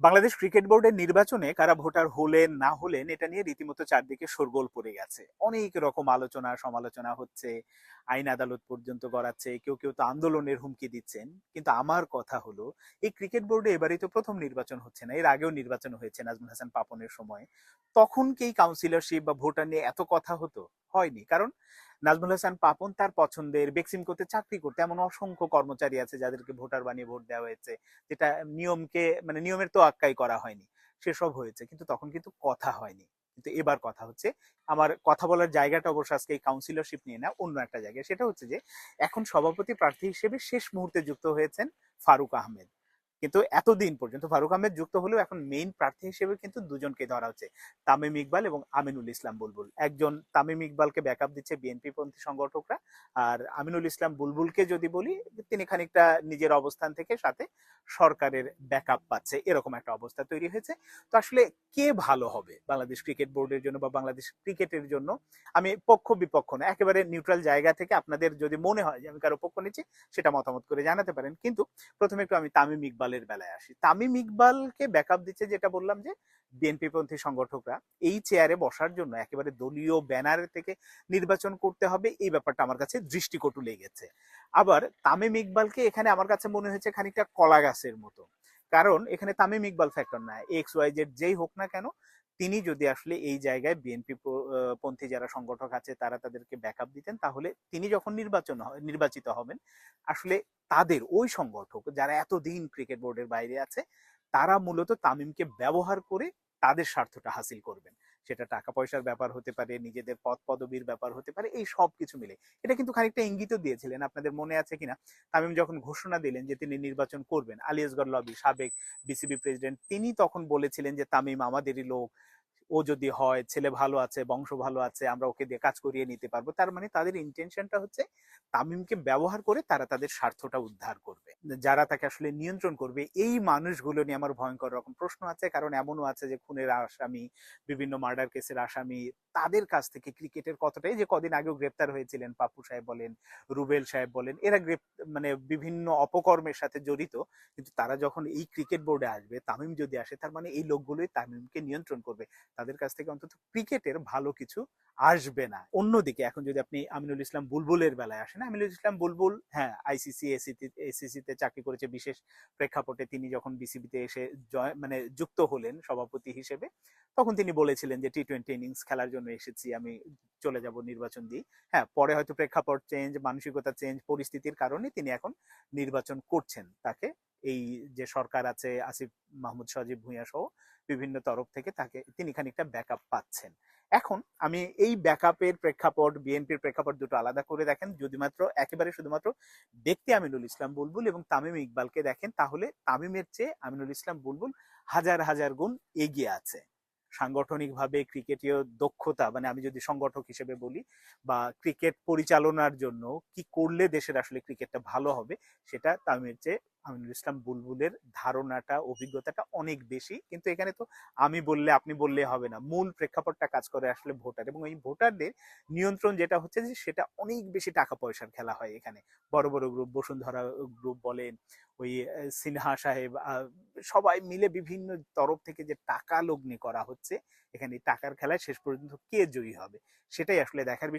Bangladesh cricket বোর্ডের নির্বাচনে কারা ভোটার হলেন, না হলেন, এটা নিয়ে রীতিমতো চারদিকে শোরগোল পড়ে গেছে। অনেক রকম আলোচনা, সমালোচনা হচ্ছে। আইন আদালত পর্যন্ত গড়াচ্ছে, কেউ কেউ তো আন্দোলনের হুমকি দিচ্ছেন। কিন্তু আমার কথা হলো, এই ক্রিকেট বোর্ডে এবারই তো প্রথম নির্বাচন হচ্ছে না, এর আগেও নির্বাচন হয়েছে নাজমুল হাসান পাপনের সময়। তখন কি কাউন্সিলরশিপ বা ভোটার নিয়ে এত কথা হতো? হয়নি। কারণ নাজমুল হাসান পাপন তার পছন্দের বেক্সিমকোতে চাকরি করতে এমন অসংখ্য কর্মচারী আছে যাদেরকে ভোটার বানিয়ে ভোট দেওয়া হয়েছে, যেটা নিয়মকে মানে নিয়মের তো আক্কাই করা হয়নি, সেসব হয়েছে, কিন্তু তখন কিন্তু কথা হয়নি। কিন্তু এবার কথা হচ্ছে, আমার কথা বলার জায়গাটা অবশ্য আজকে এই কাউন্সিলরশিপ নিয়ে না, অন্য একটা জায়গায়, সেটা হচ্ছে যে এখন সভাপতি প্রার্থী হিসেবে শেষ মুহূর্তে যুক্ত হয়েছেন ফারুক আহমেদ। কিন্তু এতদিন পর্যন্ত ফারুক আহমেদ যুক্ত হলেও এখন মেইন প্রার্থী হিসেবে কিন্তু দুজনকে ধরা হচ্ছে। তামিম ইকবাল এবং আমিনুল ইসলাম বুলবুল। একজন তামিম ইকবালকে ব্যাকআপ দিচ্ছে বিএনপি পন্থী সংগঠকরা। আর আমিনুল ইসলাম বুলবুলকে যদি বলি, তিনি খানিকটা নিজের অবস্থান থেকে সাথে সরকারের ব্যাকআপ পাচ্ছে। এরকম একটা অবস্থা তৈরি হয়েছে। তো আসলে কে ভালো হবে বাংলাদেশ ক্রিকেট বোর্ডের জন্য বা বাংলাদেশ ক্রিকেটের জন্য? আমি পক্ষ বিপক্ষ না একেবারে নিউট্রাল জায়গা থেকে আপনাদের যদি মনে হয় যে আমি কারও পক্ষ নিচ্ছি, সেটা মতামত করে জানাতে পারেন। কিন্তু প্রথমে একটু আমি তামিম ইকবালের বেলায় আসি। তামিম ইকবালকে ব্যাকআপ দিচ্ছে যেটা বললাম যে বিএনপি পন্থী সংগঠকরা এই চেয়ারে বসার জন্য একেবারে দলীয় ব্যানার থেকে নির্বাচন করতে হবে, এই ব্যাপারটা আমার কাছে দৃষ্টিকটু লেগেছে। আবার তামিম ইকবালকে এখানে আমার কাছে মনে হয়েছে খানিকটা কলা গাছের মতো। কারণ এখানে তামিম ইকবাল ফ্যাক্টর না এক্স ওয়াই জেড যেই হোক না কেন তিনি যদি আসলে এই জায়গায় বিএনপি পন্থী যারা সংগঠক আছে, তারা তাদেরকে ব্যাকআপ দিতেন, তাহলে তিনি যখন নির্বাচন নির্বাচিত হবেন, আসলে তাদের, ওই সংগঠক যারা এতদিন ক্রিকেট বোর্ডের বাইরে আছে, তারা মূলত তামিমকে ব্যবহার করে তাদের স্বার্থটা হাসিল করবেন। সেটা টাকা পয়সার ব্যাপার হতে পারে, নিজেদের পদ পদবীর ব্যাপার হতে পারে, এই সব কিছু মিলে। এটা কিন্তু খানিকটা ইঙ্গিত দিয়েছিলেন, আপনাদের মনে আছে কিনা? তামিম যখন ঘোষণা দিলেন যে তিনি নির্বাচন করবেন আলী আসগর লবি, সাবেক বিসিবি প্রেসিডেন্ট, তিনি তখন বলেছিলেন যে, তামিম আমাদেরই লোক, ও যদি হয়, ছেলে ভালো আছে, বংশ ভালো আছে, আমরা ওকে দিয়ে কাজ করিয়ে নিতে পারব। তার মানে তাদের ইন্টেনশনটা হচ্ছে, তামিমকে ব্যবহার করে তারা তাদের স্বার্থটা উদ্ধার করবে। যারা তাকে আসলে নিয়ন্ত্রণ করবে, এই মানুষগুলো নিয়ে আমার ভয়ঙ্কর রকম প্রশ্ন আছে। কারণ এমনও আছে যে, খুনের আসামি, বিভিন্ন মার্ডার কেসের আসামি, তাদের কাছ থেকে ক্রিকেটের কতটাই যে, কদিন আগেও গ্রেপ্তার হয়েছিলেন পাপ্পু সাহেব বলেন, রুবেল সাহেব বলেন, এরা গ্রেপ মানে বিভিন্ন অপকর্মের সাথে জড়িত। কিন্তু তারা যখন এই ক্রিকেট বোর্ডে আসবে, তামিম যদি আসে, তার মানে এই লোকগুলোই তামিমকে নিয়ন্ত্রণ করবে। তাদের কাছ থেকে অন্তত ক্রিকেটের ভালো কিছু আসবে না। অন্যদিকে, এখন যদি আপনি আমিনুল ইসলাম বুলবুলের বেলায় আসেন, আমিনুল ইসলাম বুলবুল হ্যাঁ আইসিসি এসিসি তে চাকরি করেছে। বিশেষ প্রেক্ষাপটে তিনি যখন বিসিবিতে এসে মানে যুক্ত হলেন সভাপতি হিসেবে, তখন তিনি বলেছিলেন যে টি টোয়েন্টি ইনিংস খেলার জন্য এসেছি, আমি চলে যাব নির্বাচন দিয়ে। হ্যাঁ পরে হয়তো প্রেক্ষাপট চেঞ্জ, মানসিকতা চেঞ্জ, পরিস্থিতির কারণে তিনি এখন নির্বাচন করছেন তাকে। এই যে সরকার আছে আসিফ মাহমুদ সজীব ভুঁইয়া সহ বিভিন্ন তরফ থেকে তাকে তিনি খানিকটা ব্যাকআপ পাচ্ছেন। এখন আমি এই ব্যাকআপের প্রেক্ষাপট বিএনপির প্রেক্ষাপট দুটো আলাদা করে দেখেন। যদি মাত্র একেবারে শুধুমাত্র ব্যক্তি আমিনুল ইসলাম বুলবুল এবং তামিম ইকবালকে দেখেন, তাহলে তামিমের চেয়ে আমিনুল ইসলাম বুলবুল হাজার হাজার গুণ এগিয়ে আছে। সাংগঠনিকভাবে ক্রিকেটীয় দক্ষতা মানে আমি যদি সংগঠক হিসেবে বলি, বা ক্রিকেট পরিচালনার জন্য কি করলে দেশের আসলে ক্রিকেটটা ভালো হবে, সেটা তামিমের চেয়ে আমিনুল ইসলাম বুলবুলের ধারণাটা, অভিজ্ঞতাটা অনেক বেশি। কিন্তু এখানে তো আমি বললে আপনি বললে হবে না। মূল প্রেক্ষাপটটা কাজ করে আসলে ভোটার। এবং এই ভোটারদের নিয়ন্ত্রণ যেটা হচ্ছে যে, সেটা অনেক বেশি টাকা পয়সার খেলা হয় এখানে। বড় বড় গ্রুপ বসুন্ধরা গ্রুপ বলেন, ওই সিনহা সাহেব সবাই মিলে বিভিন্ন তরফ থেকে যে টাকা লগ্নি করা হচ্ছে, এখানে টাকার খেলায় শেষ পর্যন্ত কে জয়ী হবে? সেটাই আসলে দেখার বিষয়।